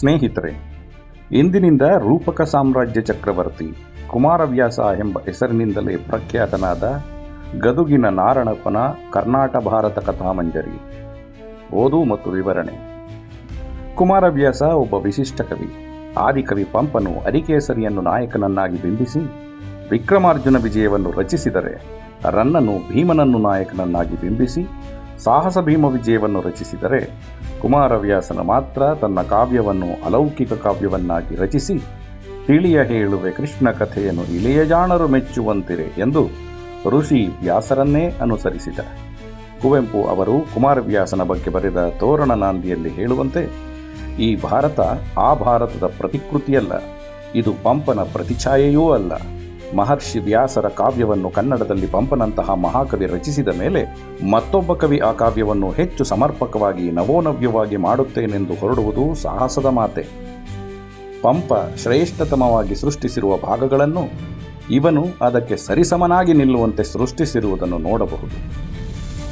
ಸ್ನೇಹಿತರೆ, ಇಂದಿನಿಂದ ರೂಪಕ ಸಾಮ್ರಾಜ್ಯ ಚಕ್ರವರ್ತಿ ಕುಮಾರವ್ಯಾಸ ಎಂಬ ಹೆಸರಿನಿಂದಲೇ ಪ್ರಖ್ಯಾತನಾದ ಗದುಗಿನ ನಾರಣಪ್ಪನ ಕರ್ನಾಟ ಭಾರತ ಕಥಾಮಂಜರಿ. ಓದು ಮತ್ತು ವಿವರಣೆ. ಕುಮಾರವ್ಯಾಸ ಒಬ್ಬ ವಿಶಿಷ್ಟ ಕವಿ. ಆದಿಕವಿ ಪಂಪನು ಅರಿಕೇಸರಿಯನ್ನು ನಾಯಕನನ್ನಾಗಿ ಬಿಂಬಿಸಿ ವಿಕ್ರಮಾರ್ಜುನ ವಿಜಯವನ್ನು ರಚಿಸಿದರೆ ರನ್ನನು ಭೀಮನನ್ನು ನಾಯಕನನ್ನಾಗಿ ಬಿಂಬಿಸಿ ಸಾಹಸ ಭೀಮ ವಿಜಯವನ್ನು ರಚಿಸಿದರೆ ಕುಮಾರವ್ಯಾಸನ ಮಾತ್ರ ತನ್ನ ಕಾವ್ಯವನ್ನು ಅಲೌಕಿಕ ಕಾವ್ಯವನ್ನಾಗಿ ರಚಿಸಿ ತಿಳಿಯ ಹೇಳುವೆ ಕೃಷ್ಣ ಕಥೆಯನ್ನು ಇಳೆಯ ಜಾಣರು ಮೆಚ್ಚುವಂತಿರೆ ಎಂದು ಋಷಿ ವ್ಯಾಸರನ್ನೇ ಅನುಸರಿಸಿದ ಕುವೆಂಪು ಅವರು ಕುಮಾರವ್ಯಾಸನ ಬಗ್ಗೆ ಬರೆದ ತೋರಣ ನಾಂದಿಯಲ್ಲಿ ಹೇಳುವಂತೆ, ಈ ಭಾರತ ಆ ಭಾರತದ ಪ್ರತಿಕೃತಿಯಲ್ಲ, ಇದು ಪಂಪನ ಪ್ರತಿಛಾಯೆಯೂ ಅಲ್ಲ. ಮಹರ್ಷಿ ವ್ಯಾಸರ ಕಾವ್ಯವನ್ನು ಕನ್ನಡದಲ್ಲಿ ಪಂಪನಂತಹ ಮಹಾಕವಿ ರಚಿಸಿದ ಮೇಲೆ ಮತ್ತೊಬ್ಬ ಕವಿ ಆ ಕಾವ್ಯವನ್ನು ಹೆಚ್ಚು ಸಮರ್ಪಕವಾಗಿ ನವೋನವ್ಯವಾಗಿ ಮಾಡುತ್ತೇನೆಂದು ಹೊರಡುವುದು ಸಾಹಸದ ಮಾತೆ. ಪಂಪ ಶ್ರೇಷ್ಠತಮವಾಗಿ ಸೃಷ್ಟಿಸಿರುವ ಭಾಗಗಳನ್ನು ಇವನು ಅದಕ್ಕೆ ಸರಿಸಮನಾಗಿ ನಿಲ್ಲುವಂತೆ ಸೃಷ್ಟಿಸಿರುವುದನ್ನು ನೋಡಬಹುದು.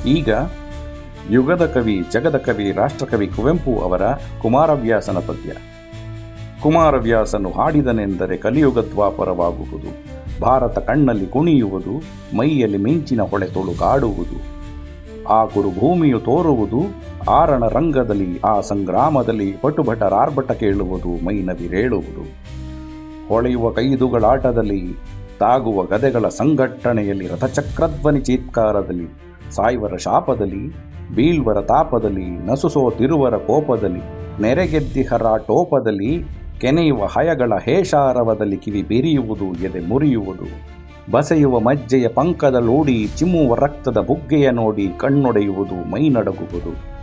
ಈಗ ಯುಗದ ಕವಿ, ಜಗದ ಕವಿ, ರಾಷ್ಟ್ರಕವಿ ಕುವೆಂಪು ಅವರ ಕುಮಾರವ್ಯಾಸನ ಪದ್ಯ. ಕುಮಾರವ್ಯಾಸನು ಹಾಡಿದನೆಂದರೆ ಕಲಿಯುಗ ದ್ವಾಪರವಾಗುವುದು. ಭಾರತ ಕಣ್ಣಲ್ಲಿ ಕುಣಿಯುವುದು, ಮೈಯಲ್ಲಿ ಮಿಂಚಿನ ಹೊಳೆ ತೊಳುಗಾಡುವುದು ಆ ಕುರುಭೂಮಿಯು ತೋರುವುದು, ಆರಣ ರಂಗದಲ್ಲಿ, ಆ ಸಂಗ್ರಾಮದಲ್ಲಿ ಪಟುಭಟರಾರ್ಭಟ ಕೇಳುವುದು ಮೈನವಿರೇಳುವುದು ಹೊಳೆಯುವ ಕೈದುಗಳಾಟದಲ್ಲಿ ತಾಗುವ ಗದೆಗಳ ಸಂಘಟನೆಯಲ್ಲಿ, ರಥಚಕ್ರಧ್ವನಿ ಚೀತ್ಕಾರದಲ್ಲಿ, ಸಾಯುವರ ಶಾಪದಲ್ಲಿ ಬೀಳ್ವರ ತಾಪದಲ್ಲಿ, ನಸುಸೋ ತಿರುವರ ಕೋಪದಲ್ಲಿ ನೆರೆಗೆದ್ದಿಹರ ಟೋಪದಲ್ಲಿ ಕೆನೆಯುವ ಹಯಗಳ ಹೇಷಾರವದಲ್ಲಿ ಕಿವಿ ಬಿರಿಯುವುದು, ಎದೆ ಮುರಿಯುವುದು. ಬಸೆಯುವ ಮಜ್ಜೆಯ ಲೋಡಿ, ಚಿಮ್ಮುವ ರಕ್ತದ ಬುಗ್ಗೆಯ ನೋಡಿ ಕಣ್ಣೊಡೆಯುವುದು ಮೈನಡಗುವುದು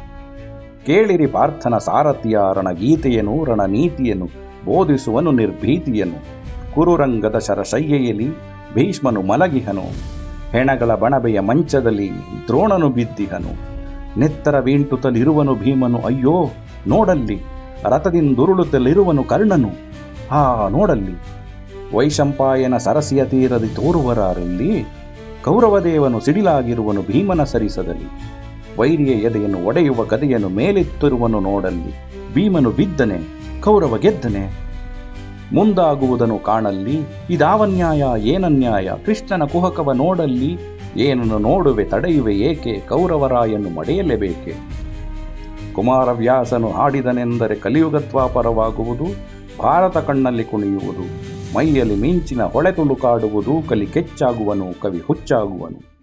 ಕೇಳಿರಿ ಪಾರ್ಥನ ಸಾರಥಿಯ ರಣಗೀತೆಯನು ರಣನೀತಿಯನು, ಬೋಧಿಸುವನು ನಿರ್ಭೀತಿಯನು. ಕುರುರಂಗದ ಶರಶಯ್ಯೆಯಲ್ಲಿ ಭೀಷ್ಮನು ಮಲಗಿಹನು. ಹೆಣಗಳ ಬಣಬೆಯ ಮಂಚದಲ್ಲಿ ದ್ರೋಣನು ಬಿದ್ದಿಹನು. ನೆತ್ತರ ವೀಂಟುತ್ತಲಿರುವನು ಭೀಮನು, ಅಯ್ಯೋ, ನೋಡಲ್ಲಿ ರಥದಿಂದುರುಳುತ್ತಲಿರುವನು ಕರ್ಣನು. ಆ ನೋಡಲ್ಲಿ. ವೈಶಂಪಾಯನ ಸರಸಿಯ ತೀರದಿ ತೋರುವರಲ್ಲಿ ಕೌರವದೇವನು ಸಿಡಿಲಾಗಿರುವನು ಭೀಮನ ಸರಿಸದಲ್ಲಿ. ವೈರಿಯ ಎದೆಯನ್ನು ಒಡೆಯುವ ಗದೆಯನ್ನು ಮೇಲೆತ್ತಿರುವನು ನೋಡಲ್ಲಿ. ಭೀಮನು ಬಿದ್ದನೆ, ಕೌರವ ಗೆದ್ದನೆ. ಮುಂದಾಗುವುದನ್ನು ಕಾಣಲ್ಲಿ. ಇದಾವನ್ಯಾಯ, ಏನನ್ಯಾಯ? ಕೃಷ್ಣನ ಕುಹಕವ ನೋಡಲ್ಲಿ. ಏನನ್ನು ನೋಡುವೆ ತಡೆಯುವೆ ಏಕೆ? ಕೌರವರಾಯನ್ನು ಮಡೆಯಲೇಬೇಕೆ? ಕುಮಾರವ್ಯಾಸನು ಹಾಡಿದನೆಂದರೆ ಕಲಿಯುಗತ್ವಾಪರವಾಗುವುದು ಭಾರತ ಕಣ್ಣಲ್ಲಿ ಕುಣಿಯುವುದು ಮೈಯಲ್ಲಿ ಮಿಂಚಿನ ಹೊಳೆ ತುಳುಕಾಡುವುದು ಕಲಿ ಕೆಚ್ಚಾಗುವನು ಕವಿ ಹುಚ್ಚಾಗುವನು.